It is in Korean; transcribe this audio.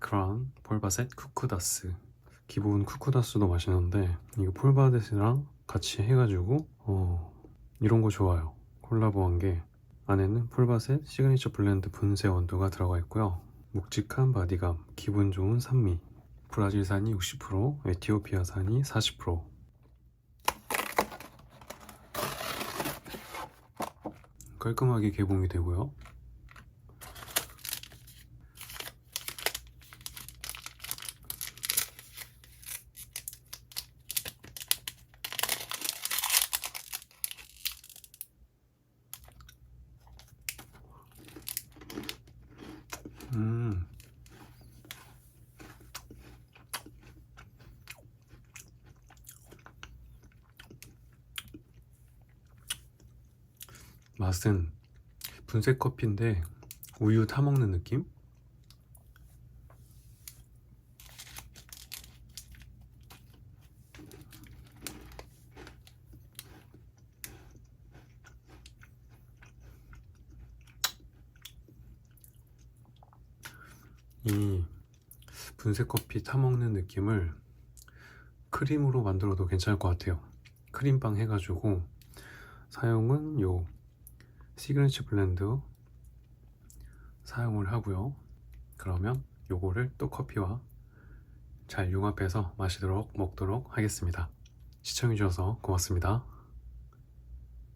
크라운 폴바셋 쿠쿠다스. 기본 쿠쿠다스도 맛있는데 이거 폴바셋이랑 같이 해가지고 어 이런 거 좋아요. 콜라보한 게. 안에는 폴바셋 시그니처 블렌드 분쇄 원두가 들어가 있고요. 묵직한 바디감 기분 좋은 산미. 브라질산이 60% 에티오피아산이 40% 깔끔하게 개봉이 되고요 맛은 분쇄 커피인데 우유 타 먹는 느낌? 이 분쇄 커피 타 먹는 느낌을 크림으로 만들어도 괜찮을 것 같아요. 크림빵 해가지고 사용은 요 시그니처 블렌드 사용을 하고요. 그러면 요거를 또 커피와 잘 융합해서 마시도록 먹도록 하겠습니다. 시청해주셔서 고맙습니다.